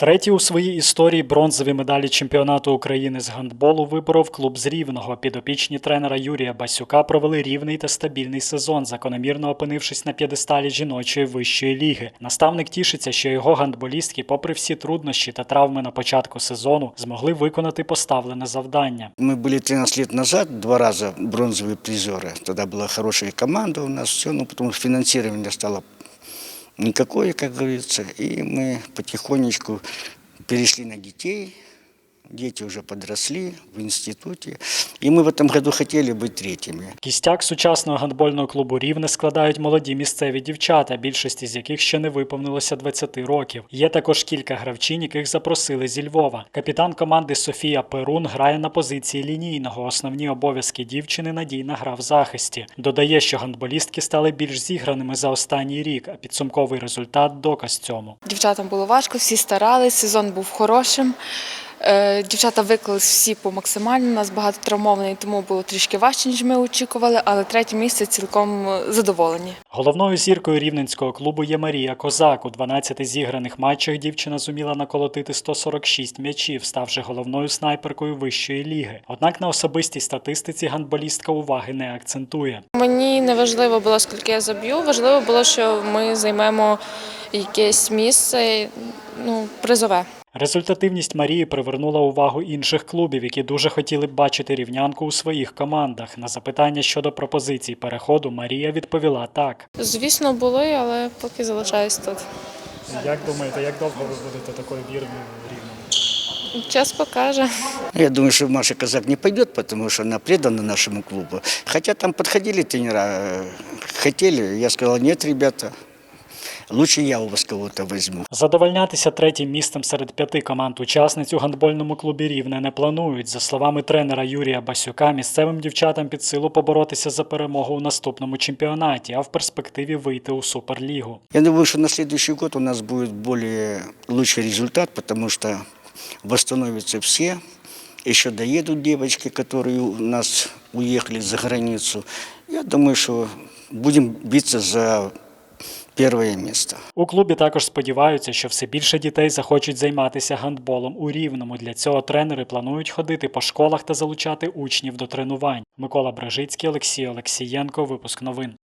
Третій у своїй історії бронзові медалі чемпіонату України з гандболу виборов клуб з Рівного. Підопічні тренера Юрія Басюка провели рівний та стабільний сезон, закономірно опинившись на п'єдесталі жіночої вищої ліги. Наставник тішиться, що його гандболістки, попри всі труднощі та травми на початку сезону, змогли виконати поставлене завдання. Мы были 13 лет назад, два раза бронзовые призеры. Тогда была хорошая команда у нас, все, но потом финансирование стало никакое, как говорится, и мы потихонечку перешли на детей. Дети уже подросли в институте, и мы в этом году хотели быть третьими. Кістяк сучасного гандбольного клубу Рівне складають молоді місцеві дівчата, більшості з яких ще не виповнилося 20 років. Є також кілька гравчинь, яких запросили зі Львова. Капітан команди Софія Перун грає на позиції лінійного. Основні обов'язки дівчини надійна гра в захисті. Додає, що гандболістки стали більш зіграними за останній рік, а підсумковий результат доказ цьому. Дівчатам було важко, всі старались, сезон був хорошим. Е, Дівчата виклались всі по максимально. У нас багато травмованих, тому було трішки важче, ніж ми очікували, але третє місце цілком е, задоволені. Головною зіркою рівненського клубу є Марія Козак. У 12 зіграних матчах дівчина зуміла наколотити 146 м'ячів, ставши головною снайперкою вищої ліги. Однак на особистій статистиці гандболістка уваги не акцентує. Мені не важливо було, скільки я заб'ю. Важливо було, що ми займемо якесь місце, ну, призове. Результативність Марії привернула увагу інших клубів, які дуже хотіли б бачити рівнянку у своїх командах. На запитання щодо пропозицій переходу Марія відповіла так. Звісно, були, але поки залишаюсь тут. Як думаєте, як довго ви будете такою вірною рівному? Час покаже. Я думаю, что Маша Казак не пойдет, потому что она предана нашему клубу. Хотя там подходили тренера, э, хотели, я сказал, нет, ребята, лучше я у вас кого-то возьму. Задовольнятися третім місцем серед п'яти команд учасниць у гандбольному клубі Рівне не планують. За словами тренера Юрія Басюка, місцевим дівчатам під силу поборотися за перемогу у наступному чемпіонаті, а в перспективі вийти у суперлігу. Я думаю, что на следующий год у нас будет более лучший результат, потому что восстановятся все. Еще доедут девочки, которые у нас уехали за границу. Я думаю, что будем биться за первое місце. У клубі також сподіваються, що все більше дітей захочуть займатися гандболом у рівному. Для цього тренери планують ходити по школах та залучати учнів до тренувань. Микола Бражицький, Олексій Олексієнко. Випуск новин.